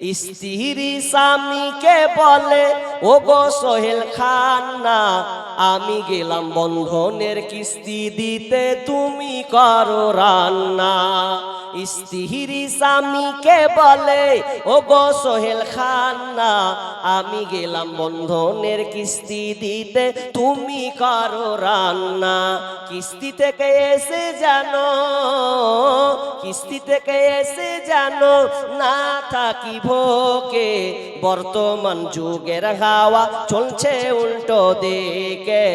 স্ত্রী স্বামীকে বলে ও গো সোহেল খান না আমি গেলাম বন্ধনের কিস্তি দিতে, তুমি করো রান্না। স্ত্রী স্বামীকে বলে ও গো সোহেল খান্না, আমি গেলাম বন্ধনের কিস্তি দিতে, তুমি করো রান্না। কিস্তি থেকে এসে জানো কিস্তি থেকে এসে জানো না থাকি ভোকে বর্তমান যুগের হাওয়া চলছে উল্টো দিকে।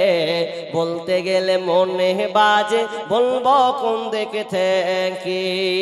বলতে গেলে মনে বাজে, বলব কোন দিকে থেকে?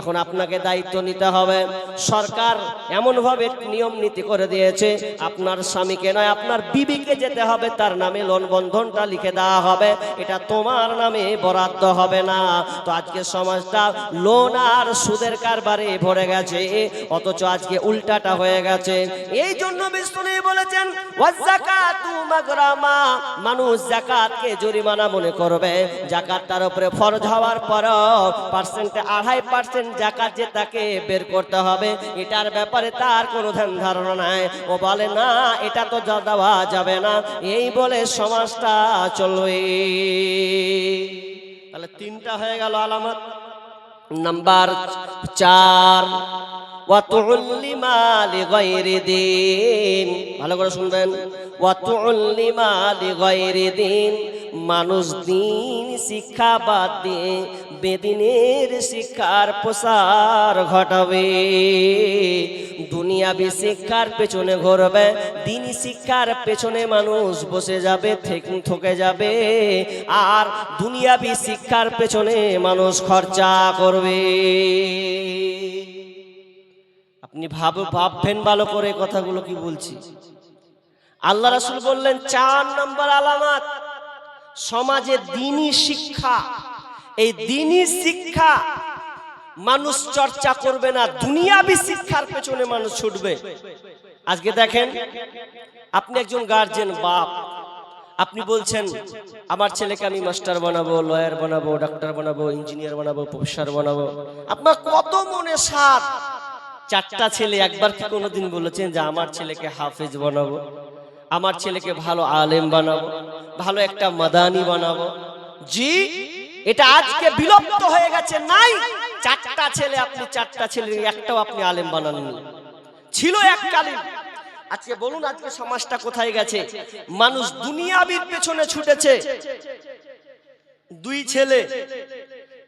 এখন আপনাকে দায়িত্ব নিতে হবে। সরকার এমনভাবে নিয়ম নীতি করে দিয়েছে, আপনার স্বামীকে নয়, আপনার বিবিকে যেতে হবে, তার নামে লোন বন্ধনটা লিখে দেওয়া হবে। এটা তোমার নামে বরাদ্দ হবে না। তো আজকে সমাজটা লোন আর সুদের কারবারে ভরে গেছে, অথচ আজকে উল্টাটা হয়ে গেছে। এই জন্য বিষ্ণু বলেছেন মানুষ জাকাতকে জরিমানা মনে করবে। জাকাত তার উপরে ফরজ হওয়ার পর পার্সেন্টে আড়াই পার্সেন্ট জাকাত যে তাকে বের করতে হবে, এটার ব্যাপারে তার কোনো ধ্যান ধারণা নাই। ও বলে, না, এটা তো দেওয়া যাবে না। এই বলে সমাজটা চলবে। তাহলে তিনটা হয়ে গেল আলামত। নাম্বার চার দিন। ভালো করে শুনবেন। দিন। মানুষ দিন শিক্ষা বাদ দিয়ে বেদিনের শিক্ষার প্রসার ঘটাবে। দুনিয়াবি শিক্ষার পেছনে ঘুরবে দিনই শিক্ষার পেছনে মানুষ বসে যাবে থকে যাবে। আর দুনিয়াবি শিক্ষার পেছনে মানুষ খরচা করবে। আপনি ভাব, ভাববেন ভালো করে কথাগুলো কি বলছি? আল্লাহ রাসূল বললেন, চার নম্বর আলামত, সমাজে দিনই শিক্ষা। এই দিনই শিক্ষা, মানুষ চর্চা করবে না, দুনিয়াবি শিক্ষার পেছনে মানুষ ছুটবে। আজকে দেখেন, আপনি একজন গার্জেন বাপ। আপনি বলছেন, আমার ছেলেকে আমি মাস্টার বানাবো লয়ার বানাবো ডাক্তার বানাবো ইঞ্জিনিয়ার বানাবো প্রফেসর বানাবো। আপনার কত মনে সাত চারটা ছেলে একবার কি কোনোদিন বলেছেন যে আমার ছেলেকে হাফেজ বানাবো? আমার ছেলেকে ভালো আলেম বানাবো? ভালো একটা মাদানি বানাবো? জি, এটা আজকে বিলুপ্ত হয়ে গেছে, নাই। চারটা ছেলে আপনি, চারটা ছেলে, একটাও আপনি আলেম বানাননি ছিল এককালীন আজকে বলুন, আজকে সমাজটা কোথায় গেছে? মানুষ দুনিয়াবির পেছনে ছুটেছে। দুই ছেলে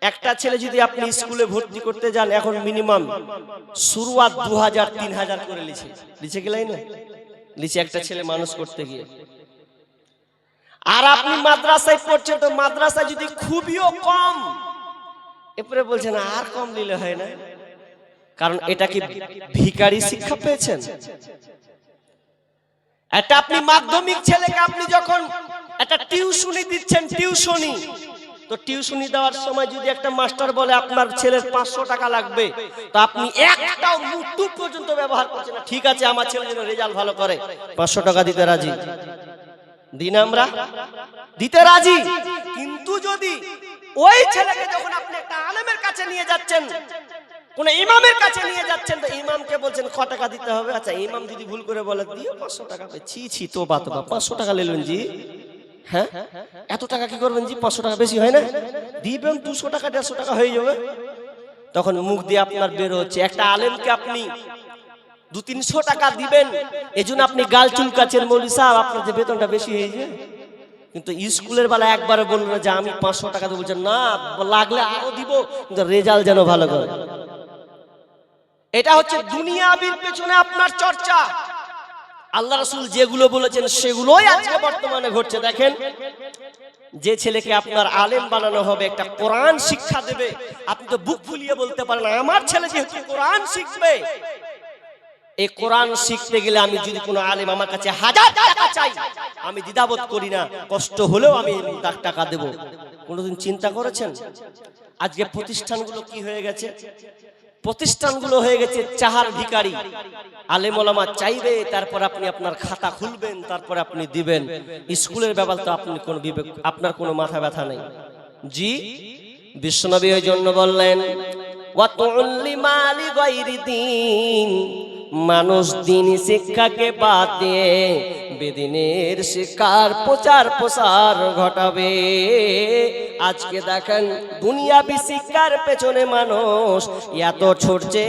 একটা ছেলে যদি আপনি স্কুলে ভর্তি করতে যান, এখন মিনিমাম শুরুয়াত দু হাজার তিন হাজার করে লিছে লিছে গেলাই না লিছে একটা ছেলে মানুষ করতে গিয়ে। আর আপনি মাদ্রাসায় পড়ছেন, তো মাদ্রাসায় যদি খুবইও কম, এরপরে বলছেন, আর কম নিলে হয় না। কারণ এটা কি ভিকারি শিক্ষা পেয়েছেন? এটা আপনি মাধ্যমিক ছেলেকে আপনি যখন একটা টিউশনি দিচ্ছেন টিউশনি তো টিউশনি দেওয়ার সময় যদি একটা মাস্টার বলে, আপনার ছেলের পাঁচশো টাকা লাগবে, তো আপনি একটাও মুটু পর্যন্ত ব্যবহার করছেন ঠিক আছে, আমার ছেলে যেন রেজাল্ট ভালো করে। পাঁচশো টাকা দিতে রাজি? দিন আমরা? দিতে রাজি? কিন্তু যদি ওই ছেলেকে যখন আপনি একটা আলেমের কাছে নিয়ে যাচ্ছেন, কোন ইমামের কাছে নিয়ে যাচ্ছেন, তো ইমামকে বলছেন ক টাকা দিতে হবে? আচ্ছা ইমাম যদি ভুল করে বলে, দিও পাঁচশো টাকা। ছি ছি তো বা পাঁচশো টাকা নিলেন জি। হ্যাঁ? এত টাকা কি করবেন জি? পাঁচশো টাকা বেশি হয় না? দিবেন দুশো টাকা, দেড়শো টাকা হয়ে যাবে। তখন মুখ দিয়ে আপনার বের হচ্ছে। একটা আলেমকে আপনি দু তিনশো টাকা দিবেন এই জন্য আপনি গাল চুলকাচ্ছেন। মৌলি সাহেব, আপনার যে বেতনটা বেশি হয়েছে কিন্তু স্কুলের বেলা একবারে বলল যে, আমি পাঁচশো টাকা দেবো। না, লাগলে আরও দিব, কিন্তু রেজাল্ট যেন ভালো করে। এটা হচ্ছে দুনিয়াবির পেছনে আপনার চর্চা। আল্লাহ রসুল যেগুলো বলেছেন সেগুলোই আজকে বর্তমানে ঘটছে। দেখেন, যে ছেলেকে আপনার আলেম বানানো হবে, একটা কোরআন শিক্ষা দেবে, আপনি তো বুক ফুলিয়ে বলতে পারেন, আমার ছেলে যেহেতু কোরআন শিখবে, এই কোরআন শিখতে গেলে আমি যদি কোনো আলেম আমার কাছে হাজার টাকা চাই, আমি দ্বিধাবোধ করি না, কষ্ট হলেও আমি তার টাকা দেব। কোনোদিন চিন্তা করেছেন? আজকে প্রতিষ্ঠানগুলো কি হয়ে গেছে? প্রতিষ্ঠানগুলো হয়ে গেছে চাহার ভিকারি আলেম ওলামা চাইবে, তারপর আপনি আপনার খাতা খুলবেন, তারপর আপনি দিবেন। স্কুলের ব্যাপার তো আপনি কোন বিবেক, আপনার কোনো মাথা ব্যথা নেই। জি, বিশ্বনবী ওই জন্য বললেন মানুষ দিন শিক্ষাকে বাদ দিয়ে বেদিনের শিক্ষার প্রচার প্রসার ঘটাবে। আজকে দেখেন দুনিয়াবি শিক্ষার পেছনে মানুষ এত ছুটছে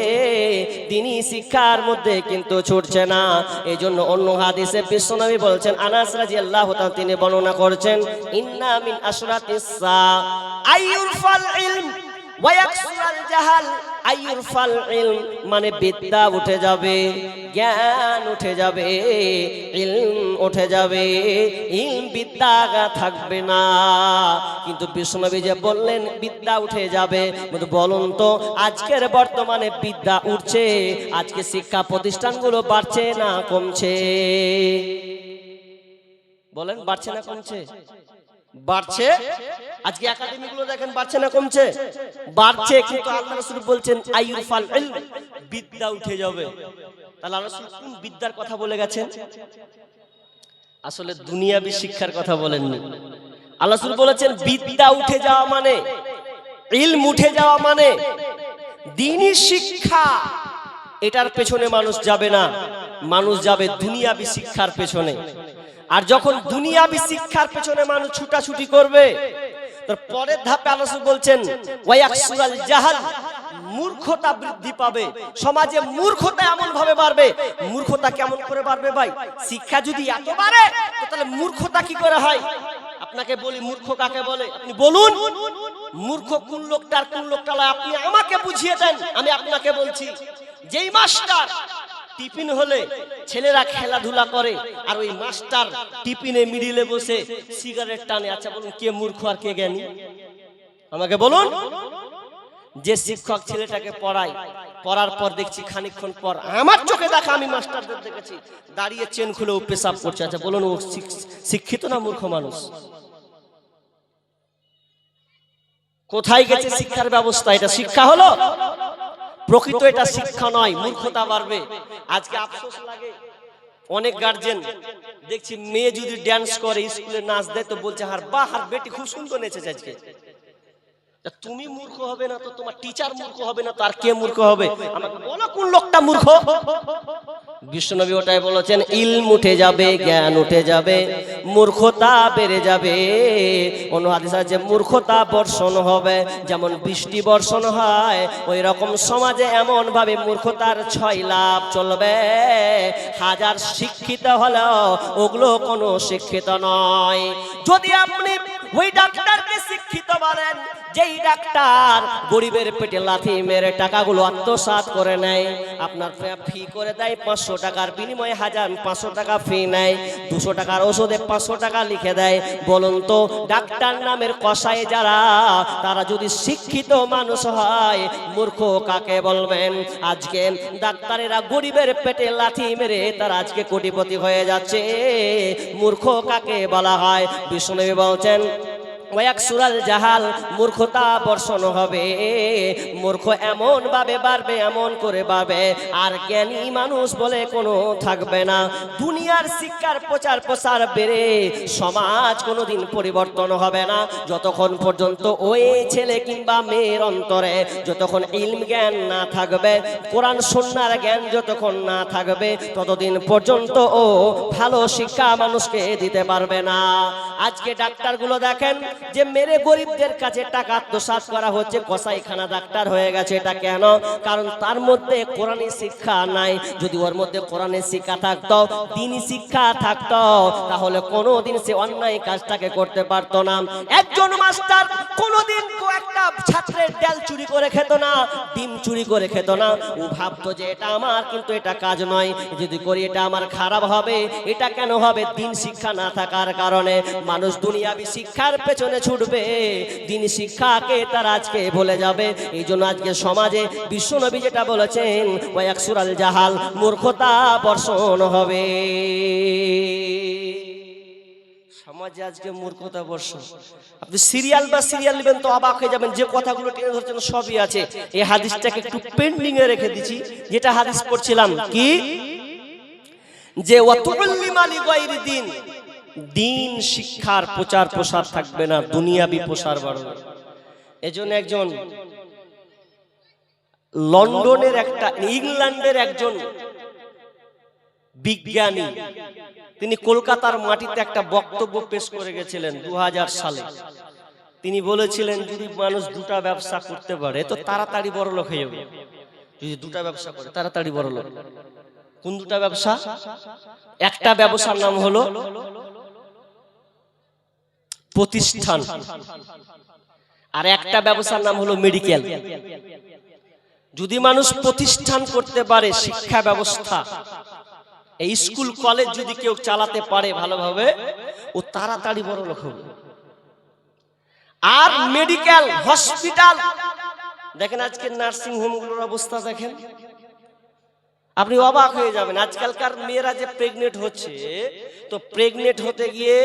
তিনি শিক্ষার মধ্যে কিন্তু ছুটছে না। এই জন্য অন্য হাদিসে বিশ্বনবী বলছেন, আনাস রাদিয়াল্লাহু তাআলা তিনি বর্ণনা করছেন, ইন্না মিন আশরাতিস সা আইয়ুরফাল ইলম মানে বিদ্যা উঠে যাবে, জ্ঞান উঠে যাবে, ইলম উঠে যাবে, ইলম বিদ্যা থাকবে না। কিন্তু বিষ্ণুনবী যে বললেন, বিদ্যা উঠে যাবে বলুন তো, আজকের বর্তমানে বিদ্যা উঠছে, আজকে শিক্ষা প্রতিষ্ঠানগুলো বাড়ছে না কমছে? বলেন, বাড়ছে না কমছে? বাড়ছে? আজকে একাডেমি গুলো দেখেন বাড়ছে না কমছে? বাড়ছে কিন্তু আল্লাহ রাসূল বলছেন আইয়ুফাল ইলম বিদ্যা উঠে যাবে। তাহলে আল্লাহ রাসূল কোন বিদ্যার কথা বলে গেছেন? আসলে দুনিয়াবি শিক্ষার কথা বলেননি। আল্লাহ রাসূল বলেছেন বিদ্যা উঠে যাওয়া মানে ইলম উঠে যাওয়া মানে দিনই শিক্ষা। এটার পেছনে মানুষ যাবে না মানুষ যাবে দুনিয়াবি শিক্ষার পেছনে। আর যখন দুনিয়াবি শিক্ষার পেছনে মানুষ ছুটাছুটি করবে, তার পরের ধাপে আলোচনা বলছেন ওয়াকসুরাল জাহাল মূর্খতা বৃদ্ধি পাবে। সমাজে মূর্খতা এমন ভাবে বাড়বে। মূর্খতা কেমন করে বাড়বে ভাই? শিক্ষা যদি এত বাড়ে তাহলে মূর্খতা কি করে হয়? আপনাকে বলি, মূর্খ কাকে বলে? আপনি বলুন, মূর্খ কোন লোকটার কোন লোকটা আপনি আমাকে বুঝিয়ে দেন, আমি আপনাকে বলছি, যেই মাস্টার টিফিন হলে ছেলেরা খেলাধুলা করে, আর ওই মাস্টার টিফিনে মিডিলে বসে সিগারেট টানে। আচ্ছা বলুন, কে মূর্খ আর কে জ্ঞানী? আমাকে বলুন। যে শিক্ষক ছেলেটাকে পড়ায়, পড়ার পর দেখছি খানিকক্ষণ পর আমার চোখে দেখা আমি মাস্টারদের দেখেছি। দাঁড়িয়ে চেন খুলে ও পেশাব করছে। আচ্ছা বলুন, ও শিক্ষিত না মূর্খ মানুষ? কোথায় গেছে শিক্ষার ব্যবস্থা? এটা শিক্ষা হলো? প্রকৃত এটা শিক্ষা নয় মূর্খতা বাড়বে। আজকে আফসোস লাগে। অনেক গার্জেন দেখছি মেয়ে যদি ড্যান্স করে স্কুলে নাচ দেয় তো বলছে হার বা হার বেটি খুব সুন্দর নেচেছে আজকে। তুমি মূর্খ হবে না তো তোমার টিচার মূর্খ হবে না তো আর কে মূর্খ হবে? আমাকে বলো কোন লোকটা মূর্খ? বিশ্বনবী ওটাই বলেছেন, ইলম উঠে যাবে, জ্ঞান উঠে যাবে, মূর্খতা বেড়ে যাবে। অন্য হাদিস আছে, মূর্খতা বর্ষণ হবে, যেমন বৃষ্টি বর্ষণ হয় ওই রকম সমাজে এমন ভাবে মূর্খতার ছয় লাভ চলবে। হাজার শিক্ষিত হলেও ওগুলো কোনো শিক্ষিত নয়। যদি আপনি ওই ডাক্তারকে শিক্ষিত বলেন, যেই ডাক্তার গরিবের পেটে লাথি মেরে টাকাগুলো আত্মসাৎ করে নেয়, আপনার ফি করে দেয়, পাঁচশো টাকার বিনিময়ে হাজার পাঁচশো টাকা ফি নেয়, দুশো টাকার ওষুধে পাঁচশো টাকা লিখে দেয়। বলুন তো, ডাক্তার নামের কষায় যারা, তারা যদি শিক্ষিত মানুষ হয়, মূর্খ কাকে বলবেন? আজকে ডাক্তারেরা গরিবের পেটে লাথি মেরে তারা আজকে কোটিপতি হয়ে যাচ্ছে। মূর্খ কাকে বলা হয়? বিষ্ণুদেবী বলছেন ওয়াক সুরাল জাহাল মূর্খতা বর্ষণ হবে। মূর্খ এমন ভাবে বাড়বে, এমন করে বাড়বে। আর জ্ঞানী মানুষ বলে কোনো থাকবে না। দুনিয়ার শিক্ষার প্রচার প্রসার বেড়ে সমাজ কোনোদিন পরিবর্তন হবে না। যতক্ষণ পর্যন্ত ওই ছেলে কিংবা মেয়ের অন্তরে যতক্ষণ ইলম জ্ঞান না থাকবে, কোরআন সন্ন্যার জ্ঞান যতক্ষণ না থাকবে, ততদিন পর্যন্ত ও ভালো শিক্ষা মানুষকে দিতে পারবে না। আজকে ডাক্তারগুলো দেখেন যে মেরে গরিবদের কাছে টাকা আত্মসাত করা হচ্ছে কসাইখানা ডাক্তার হয়ে গেছে এটা কেন? কারণ তার মধ্যে কোরআনে শিক্ষা নাই। যদি ওর মধ্যে কোরআনে শিক্ষা থাকতো তিনি শিক্ষা থাকতো, তাহলে কোনোদিন সে অন্যায় কাজটাকে করতে পারতো না। একজন মাস্টার কোনোদিন একটা ছাত্রের ডাল চুরি করে খেত না, ডিম চুরি করে খেত না। ও ভাবতো যে এটা আমার, কিন্তু এটা কাজ নয়। যদি করি এটা আমার খারাপ হবে, এটা কেন হবে? দিন শিক্ষা না থাকার কারণে মানুষ দুনিয়াবি শিক্ষার পেছনে ছুটবে। দিন শিক্ষাকে তারা আজকে ভুলে যাবে। এই জন্য আজকে সমাজে বিশ্বনবী যেটা বলেছেন ওয়াক সুরাল জাহাল, মূর্খতা বর্ষণ হবে। সমাজে আজকে মূর্খতা বর্ষ আপনি সিরিয়াল বা সিরিয়াল নেবেন তো অবাক হয়ে যাবেন, যে কথাগুলো টেনে ধরছেন সবই আছে। এই হাদিসটাকে একটু পেন্ডিং এ রেখে দিচ্ছি, যেটা হাদিস পড়ছিলাম কি? যে দিন দিন শিক্ষার প্রচার প্রসার থাকবে না, দুনিয়াবি প্রসার বাড়বে এজন্য একজন লন্ডনের একটা, ইংল্যান্ডের একজন বিজ্ঞানী। তিনি কলকাতার মাটিতে একটা বক্তব্য পেশ করে গেছিলেন দু হাজার সালে। তিনি বলেছিলেন, যদি মানুষ দুটা ব্যবসা করতে পারে, তো তাড়াতাড়ি বড় লোক হয়ে যাবে। যদি দুটা ব্যবসা করে, তাড়াতাড়ি বড় লোক। কোন দুটা ব্যবসা? একটা ব্যবসার নাম হলো প্রতিষ্ঠান। আর একটা ব্যবসার নাম হলো মেডিকেল। যদি মানুষ প্রতিষ্ঠান করতে পারে, শিক্ষা ব্যবস্থা এই স্কুল কলেজ যদি কেউ চালাতে পারে ভালোভাবে, ও তাড়াতাড়ি বড় লোক হবে। আর মেডিকেল, হসপিটাল, দেখেন আজকে নার্সিং হোমগুলোর অবস্থা দেখেন। আপনি অবাক হয়ে যাবেন, আজকালকার মেয়েরা যে প্রেগনেন্ট হচ্ছে, তো প্রেগনেন্ট হতে গিয়ে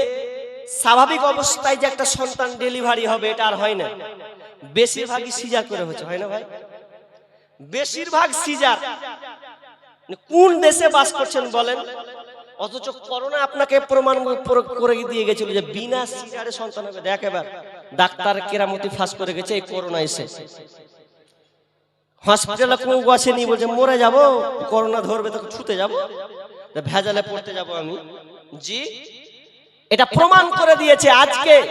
স্বাভাবিক অবস্থায় যে একটা সন্তান ডেলিভারি হবে, এটা আর হয় না। বেশিরভাগই সিজার করে হচ্ছে, হয় না ভাই? বেশিরভাগ সিজার। কোন দেশে বাস করছেন বলেন? অথচ করোনা আপনাকে প্রমাণ করে- দিয়ে গেছিল যে বিনা সিজারে সন্তান হবে। দেখ এবার, ডাক্তার কেরামতি ফাঁস করে গেছে, এই করোনা এসে। হসপিটালে কোনো গছেনি বলছে মরে যাব, করোনা ধরবে তো ছুতে যাব। ভেজালে পড়তে যাব আমি। জি, এটা প্রমাণ করে দিয়েছে আজকে।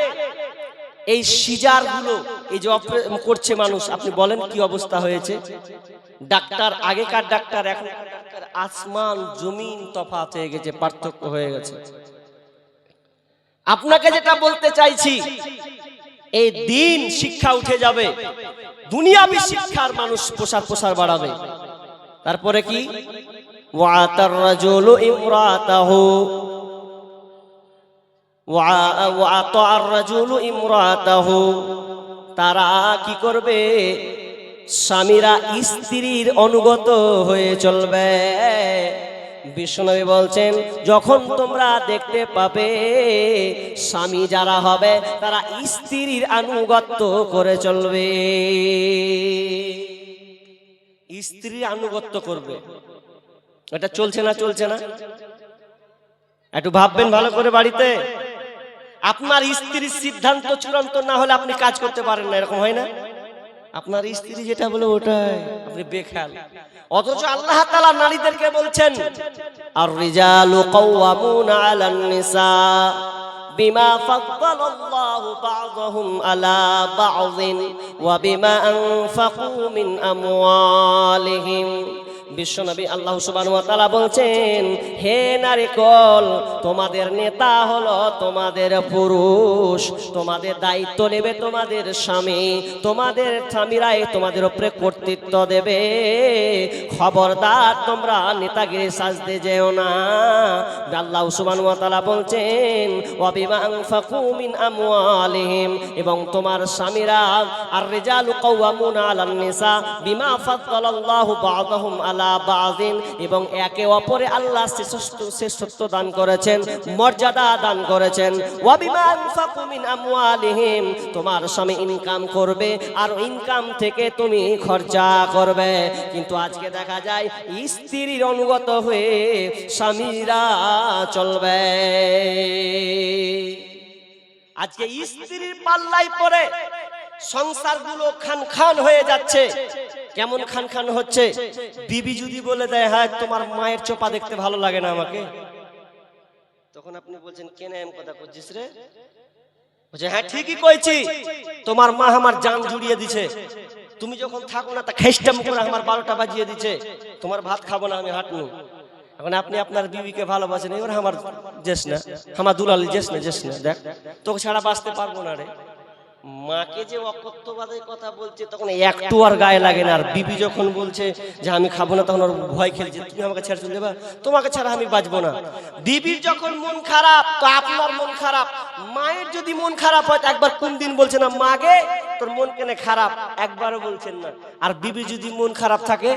এই সিজারগুলো এই যে করছে মানুষ, আপনি বলেন কি অবস্থা হয়েছে? ডাক্তার, আগেকার ডাক্তার, এখন আসমান, জমিন তফাৎ হয়ে গেছে, পার্থক্য হয়ে গেছে। আপনাকে যেটা বলতে চাইছি, এই দিন শিক্ষা উঠে যাবে, দুনিয়াবি শিক্ষার মানুষ প্রসার প্রসার বাড়াবে। তারপরে কি? ওয়াতার রাজুলু ইমরাতাহু। তারা কি করবে? স্বামীরা স্ত্রীর অনুগত হয়ে চলবে। বিষ্ণুনবী বলছেন, যখন তোমরা দেখতে পাবে, স্বামী যারা হবে, তারা স্ত্রীর আনুগত্য করে চলবে। স্ত্রীর আনুগত্য করবে। এটা চলছে না চলছে না? একটু ভাববেন ভালো করে বাড়িতে? আপনার স্ত্রীর সিদ্ধান্ত চূড়ান্ত না হলে আপনি কাজ করতে পারেন না, এরকম হয় না? আপনার স্ত্রী যেটা বলে ওটাই, আপনি বেখেয়াল। অথচ আল্লাহ তাআলা নারীদেরকে বলছেন আর রিজালু কাওয়ামুনা আলান নিসা বিমা ফাদ্দালাল্লাহু আলা বা'দিন ওয়া বিমা বিশ্বনবী আল্লাহ তাআলা বলছেন, হে নারীকল, তোমাদের নেতা হলো তোমাদের পুরুষ, তোমাদের দায়িত্ব নেবে তোমাদের স্বামী, তোমাদের স্বামীরাই তোমাদের উপরে কর্তৃত্ব দেবে। খবরদার তোমরা নেতাগিরি সাজতে যেও না। আল্লাহ ওয়া বলছেন আমওয়ালিহিম এবং তোমার স্বামীরা, আর রিজালু কাওয়ামুনা আলান নিসা বিমা ফাদ্দালাল্লাহু বা'দাহুম আলা বাযিন এবং একে অপরে আল্লাহ শ্রেষ্ঠ শ্রেষ্ঠত্ব দান করেছেন, মর্যাদা দান করেছেন। তোমার স্বামী ইনকাম করবে আর ইনকাম থেকে তুমি খরচা করবে। কিন্তু আজকে দেখা যায় স্ত্রীর অনুগত হয়ে স্বামীরা চলবে। আজকে স্ত্রীর পাল্লাই পরে সংসারগুলো খান খান হয়ে যাচ্ছে। কেমন খান খান হচ্ছে? বিবি যদি বলে দেয় হ্যাঁ তোমার মায়ের চোপা দেখতে ভালো লাগে না আমাকে। তখন আপনি বলছেন, কেন এম কথা করছিস রে? বলছে হ্যাঁ ঠিকই কইছি। তোমার মা আমার জান জুড়িয়ে দিছে। তুমি যখন থাকো না, তা খেস্টাম করে আমার বারোটা বাজিয়ে দিছে। তোমার ভাত খাব না, আমি হাঁটনু। এখন আপনি আপনার বিবিকে ভালোবাসেন এবার আমার জেস না, আমার দুলাল জেস না না। দেখ, তোকে ছাড়া বাঁচতে পারব না রে। মাকে যে অকথ্যবাদের কথা বলছে, তখন একটু আর গায়ে লাগে না। আর বিবি যখন বলছে যে আমি খাব না, তখন ওর ভয় খেলছে, তুমি আমাকে ছেড়ে চলে যাবা? তোমাকে ছাড়া আমি বাঁচবো না। বিবির যখন মন খারাপ, তো আপনার মন খারাপ। মায়ের যদি মন খারাপ হয় একবার কোন দিন বলছে না মাকে তোর মন কেন খারাপ? একবারও বলছেন না। আর বিবি যদি মন খারাপ থাকে,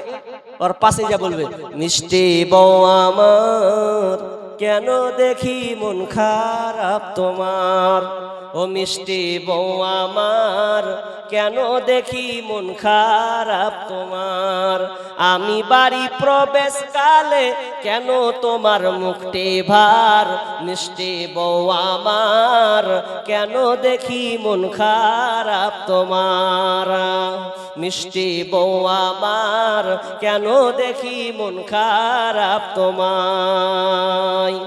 ওর পাশে যা বলবে, মিষ্টি বউ আমার, কেন দেখি মন খারাপ তোমার? ও মিষ্টি বউ আমার, কেন দেখি মন খারাপ তোমার? আমি বাড়ি প্রবেশ কালে কেন তোমার মুখটি ভার? মিষ্টি বউ আমার, কেন দেখি মন খারাপ তোমার? মিষ্টি বউ আমার, কেন দেখি মন খারাপ তোমায়?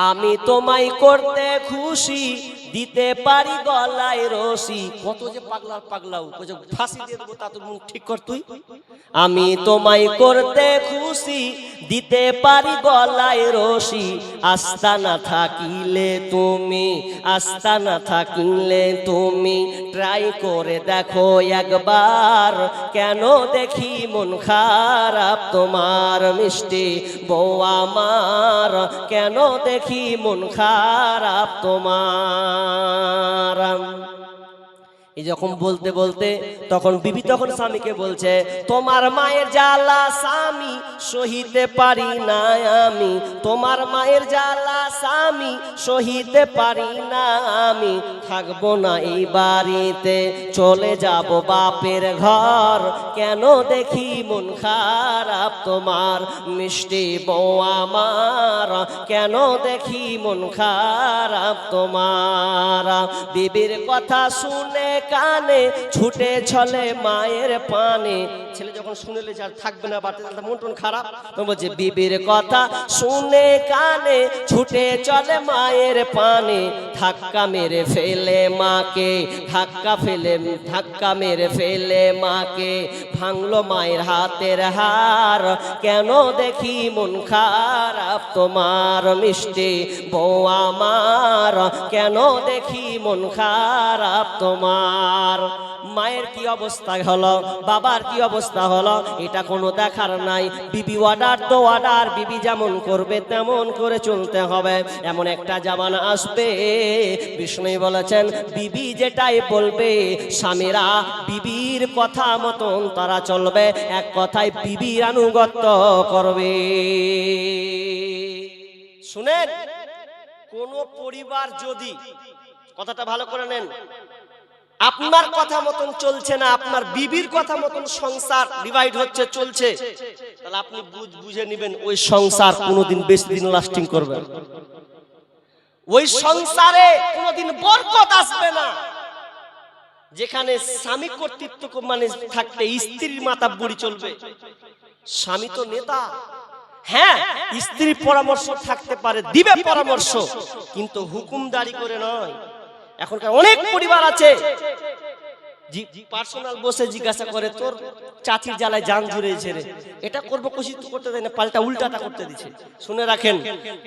আমি তোমায় করতে খুশি দিতে পারি গলায় রশি। কত যে পাগলা, পাগলাও ফাঁসি দিয়ে দেবো তা তোর মুখ ঠিক কর তুই। আমি তোমায় করতে খুশি, দিতে পারি গলায় রশি। আস্থা না থাকিলে তুমি আস্থা না থাকিলে তুমি ট্রাই করে দেখো একবার। কেন দেখি মন খারাপ তোমার মিষ্টি বউ আমার? কেন দেখি মন খারাপ তোমার? নারাম এই যখন বলতে বলতে তখন বিবি তখন স্বামীকে বলছে, তোমার মায়ের জ্বালা স্বামী সহিতে পারি না আমি। তোমার মায়ের জ্বালা স্বামী সহিতে পারি না আমি। থাকব না এই বাড়িতে, চলে যাব বাপের ঘর। কেন দেখি মন খারাপ তোমার? মিষ্টি বউ আমার। কেন দেখি মন খারাপ তোমার? বিবির কথা শুনে কানে ছুটে চলে মায়ের পানে। ছেলে যখন শুনেলে আর থাকবে না, বাড়িতে তাহলে মন টন খারাপ তো বলছে, বিবির কথা শুনে কানে ছুটে চলে মায়ের পানে। ধাক্কা মেরে ফেলে মাকে, ধাক্কা ফেলে, ধাক্কা মেরে ফেলে মাকে। ভাঙলো মায়ের হাতের হার, কেন দেখি মন খারাপ তোমার মিষ্টি বউ আমার? কেন দেখি মন খারাপ তোমার মায়ের কি অবস্থা হলো? বাবার কি অবস্থা হলো? এটা কোনো দেখার নাই। বিবি অর্ডার তো অর্ডার বিবি যেমন করবে তেমন করে চলতে হবে। এমন একটা জামানা আসবে। বিষ্ণু বলেছেন, বিবি যেটাই বলবে, স্বামীরা বিবির কথা মতন তারা চলবে। এক কথায় বিবির আনুগত্য করবে। শুনেন, কোন পরিবার যদি, কথাটা ভালো করে নেন আপনার কথা মতন চলছে না, আপনার বিবির কথা মতন সংসার ডিভাইড হচ্ছে, চলছে। তাহলে আপনি বুঝ- বুঝে নেবেন, ওই সংসার কোনোদিন বেশি দিন লাস্টিং করবে ওই সংসারে কোনোদিন বরকত আসবে না। যেখানে স্বামী কর্তৃত্ব মানে থাকতে স্ত্রীর মাথা বুড়ি চলবে। স্বামী তো নেতা। হ্যাঁ স্ত্রীর পরামর্শ থাকতে পারে, দিবে পরামর্শ, কিন্তু হুকুমদারি করে নয়। এখনকার অনেক পরিবার আছে। পার্সোনাল বসে জিজ্ঞাসা করে তোর চাচির জ্বালায় জান জুড়েছে রে। এটা করব কুশি করতে দেয় না পাল্টা উল্টাটা করতে দিচ্ছে। শুনে রাখেন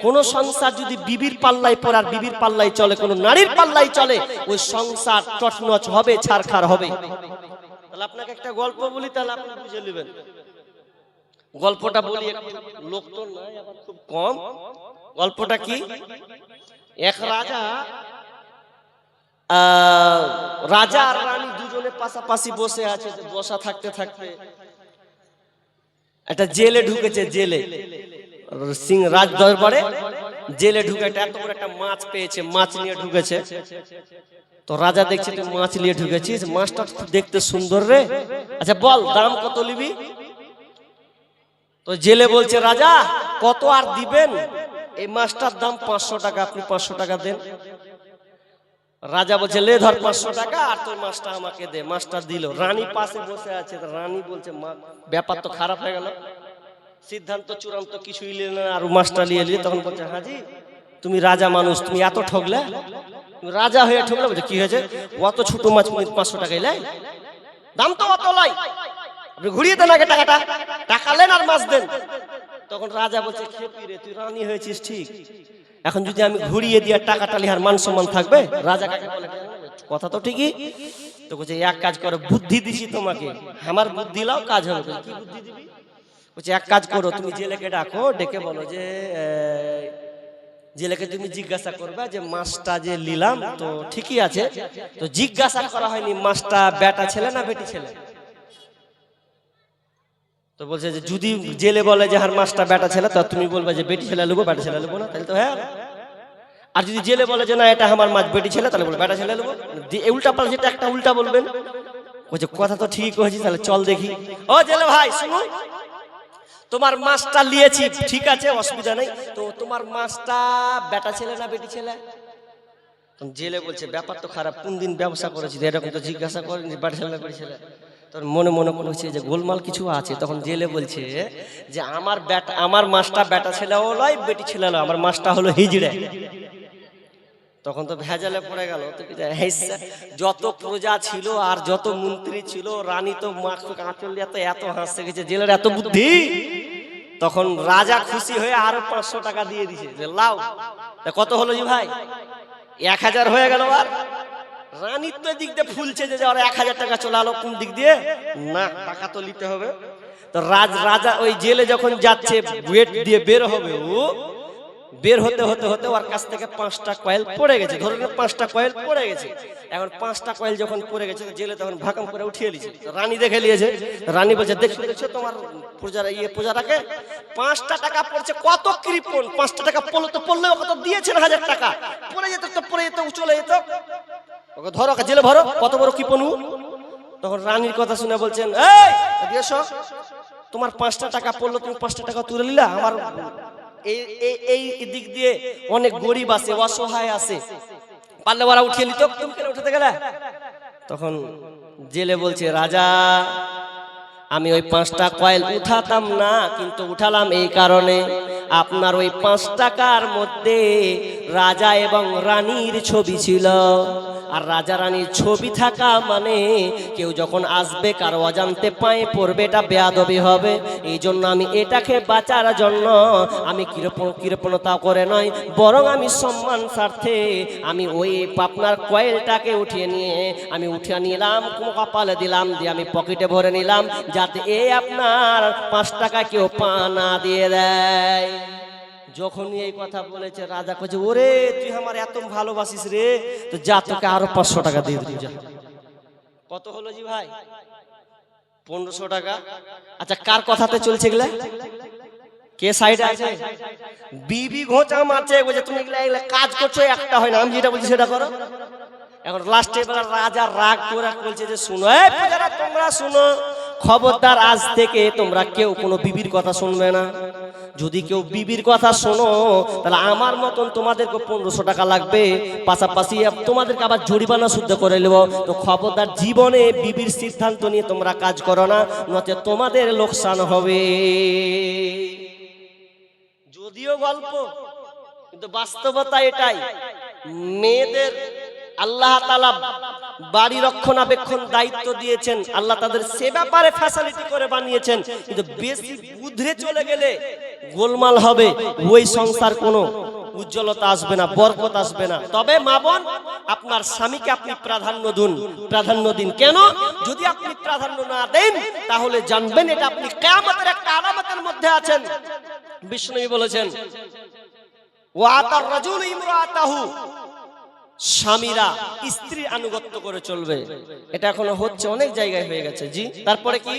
কোন সংসার যদি বিবির পাল্লাই পর আর বিবির পাল্লাই চলে কোন নারীর পাল্লাই চলে ওই সংসার চটনচ হবে ছাড়খার হবে। তাহলে আপনাকে একটা গল্প বলি তাহলে আপনি বুঝে নেবেন। গল্পটা বলি লোক তো নাই আবার খুব কম। গল্পটা কি? এক রাজা রাজা আর রানী দুজনে পাশাপাশি বসে আছে বসা থাকতে থাকতে। একটা জেলে ঢুকেছে জেলে। সিং রাজ দরবারে জেলে ঢুকে এত বড় একটা মাছ পেয়েছে মাছ নিয়ে ঢুকেছে। তো রাজা দেখছে তুই মাছ নিয়ে ঢুকেছিস মাছটা খুব দেখতে সুন্দর রে। আচ্ছা বল দাম কত নিবি? তো জেলে বলছে রাজা কত আর দিবেন? এই মাছটার দাম পাঁচশো টাকা আপনি পাঁচশো টাকা দেন। রাজা বলছে, লে ধর পাঁচশো টাকা আর তোর মাছটা আমাকে দে। মাছটা দিল। রানী পাশে বসে আছে। রানী বলছে, মা, ব্যাপার তো খারাপ হয়ে গেল। সিদ্ধান্ত চূড়ান্ত কিছুই নিলে না, আর মাছটা নিয়ে নিয়ে তখন বলছে, হাজি, তুমি রাজা মানুষ, তুমি এত ঠকলে রাজা হয়ে ঠকলে বলছে, কি হয়েছে? অত ছোট মাছ পাঁচশো টাকাই লাই দাম তো অত লয় আপনি ঘুরিয়ে দেন আগে টাকাটা। টাকা লেন আর মাছ দেন। তখন রাজা বলছে, খেপি রে, তুই রানী হয়েছিস, ঠিক? এখন যদি আমি ঘুরিয়ে দিয়ে টাকাটা লিহার মান সম্মান থাকবে, রাজা কথা তো ঠিকই। তো বলছে এক কাজ করো, বুদ্ধি দিছি তোমাকে। আমার বুদ্ধি লাও, কাজ হবে। কি বুদ্ধি দিবি? বলছে এক কাজ করো, তুমি জেলেকে ডাকো, ডেকে বলো যে জেলেকে তুমি জিজ্ঞাসা করবে যে, মাছটা যে নিলাম তো ঠিকই আছে। তো জিজ্ঞাসা করা হয়নি, মাছটা বেটা ছেলে না বেটি ছেলে? তো বলছে যে যদি জেলে বলে যে হার মাছটা বেটা ছেলে তো তুমি বলবে যে বেটি ছেলে নেব বেটা ছেলে নেব না। তাহলে তো হ্যাঁ। আর যদি জেলে বলে যে না এটা আমার মাছ বেটি ছেলে তাহলে বলে বেটা ছেলে এই উল্টা পাল্টা যেটা একটা উল্টা বলবেন। বলছে কথা তো ঠিক হয়েছে তাহলে চল দেখি। ও জেলে ভাই শুনো। তোমার মাছটা নিয়েছি ঠিক আছে অসুবিধা নেই। তো তোমার মাছটা বেটা ছেলে না বেটি ছেলে? জেলে বলছে ব্যাপার তো খারাপ কোন দিন ব্যবসা করেছি? এরকম তো জিজ্ঞাসা করেনি বেটা ছেলে না বেটি ছেলে। তোর মনে মনে মনে হচ্ছে যে গোলমাল কিছু আছে। তখন জেলে বলছে যে আমার বেটা আমার মাছটা বেটা ছেলেও নয় বেটি ছেলে নয় আমার মাছটা হলো হিজড়ে। তখন তো ভেজালে পড়ে গেল। যত প্রজা ছিল আর যত মন্ত্রী ছিল, রানী তো আঁচল তো এত হাসতে গেছে, জেলের এত বুদ্ধি। তখন রাজা খুশি হয়ে আরও পাঁচশো টাকা দিয়ে দিছে। যে, লাও কত হলো ভাই? এক হাজার হয়ে গেল আর। রানীর তো দিক দিয়ে ফুলছে যে ওরা এক হাজার টাকা চলে আলো কোন দিক দিয়ে? না, টাকা তো নিতে হবে। তো রাজ, রাজা ওই জেলে যখন যাচ্ছে ওয়েট দিয়ে বের হবে ও বের হতে হতে হতে ওর কাছ থেকে পাঁচটা কয়েল পড়ে গেছে। ধরুন পাঁচটা কয়েল পড়ে গেছে। এখন পাঁচটা কয়েল যখন পড়ে গেছে, জেলে তখন ভাকাম করে উঠিয়ে নিয়েছে রানী দেখে নিয়েছে। রানী বলছে, দেখছ দেখছ তোমার প্রজারা ইয়ে প্রজাটাকে? পাঁচটা টাকা পড়ছে, কত কৃপণ পাঁচটা টাকা পড়ল তো পড়লেও কত দিয়েছেন হাজার টাকা। পড়ে যেত তো, পড়ে যেত, চলে যেত। ওকে ধরো, ওকে জেলে ভরো, কত বড় কৃপণু তখন রানীর কথা শুনে বলছেন, এই। তোমার পাঁচটা টাকা পড়ল, তুমি পাঁচটা টাকা তুলে নিলা, আমার এই, এই- দিক দিয়ে অনেক গরিব আছে, অসহায় আছে। পারলে ওরা উঠিয়ে নিত উঠাতে গেলে। তখন জেলে বলছে, রাজা, আমি ওই পাঁচটা কয়েল উঠাতাম না, কিন্তু উঠালাম এই কারণে। আপনার ওই পাঁচ টাকার মধ্যে রাজা এবং রানীর ছবি ছিল। আর রাজা রানীর ছবি থাকা মানে কেউ যখন আসবে কারও অজান্তে পায়ে পড়বে, এটা বেয়াদবি হবে। এই জন্য আমি এটাকে বাঁচার জন্য আমি কিরপণ কৃপণতা করে নয় বরং আমি সম্মান স্বার্থে আমি ওই পাপনার কয়েলটাকে উঠিয়ে নিয়ে আমি উঠিয়ে নিলাম কপালে দিলাম, দিয়ে আমি পকেটে ভরে নিলাম, যাতে এ আপনার পাঁচ টাকা কেউ পা না দিয়ে দেয়। যখনই এই কথা বলেছে রাজা কছে ওরে তুই আমার এত ভালোবাসিস রে তো যা তোকে আরও পাঁচশো টাকা দিয়ে দিই যা। কত হলো জি ভাই? পনেরোশো টাকা। আচ্ছা কার কথাতে চলছে এগুলা? কে সাইডে আছে? বিবি ঘোচা মারছে বলছে তুমি এগুলা কাজ করছ একটা হয় না আমি যেটা বলছি সেটা করো। এখন লাস্টে এবার রাজা রাগ করে বলছে যে শুনো তোমরা শুনো খবরদার আজ থেকে তোমরা কেউ কোনো বিবির কথা শুনবে না। যদি কেউ বিবির কথা শোনো, তাহলে আমার মতন তোমাদেরকে পনেরোশো টাকা লাগবে। পাশাপাশি তোমাদেরকে আবার জরিমানা শুদ্ধ করে নেব। তো খবরদার জীবনে বিবির সিদ্ধান্ত নিয়ে তোমরা কাজ করো না নচে তোমাদের লোকসান হবে। যদিও গল্প, কিন্তু বাস্তবতা এটাই। মেয়েদের আল্লাহ তালা বাড়ি রক্ষণাবেক্ষণ দায়িত্ব দিয়েছেন, আল্লাহ তাদের সে ব্যাপারে ফ্যাসিলিটি করে বানিয়েছেন, কিন্তু বেশি বুধরে চলে গেলে গোলমাল হবে, ওই সংসার কোনো উজ্জ্বলতা আসবে না, বরকত আসবে না। তবে মা বোন, আপনার স্বামীকে আপনি প্রাধান্য দিন প্রাধান্য দিন। কেন? যদি আপনি প্রাধান্য না দেন, তাহলে জানবেন এটা আপনি কেয়ামতের একটা আলামতের মধ্যে আছেন। বিষ্ণু বলেছেন ওয়াতার রাজুল ইমরাতাহু। স্বামীরা স্ত্রীর আনুগত্য করে চলবে। এটা এখনও হচ্ছে, অনেক জায়গায় হয়ে গেছে। জি, তারপরে কি?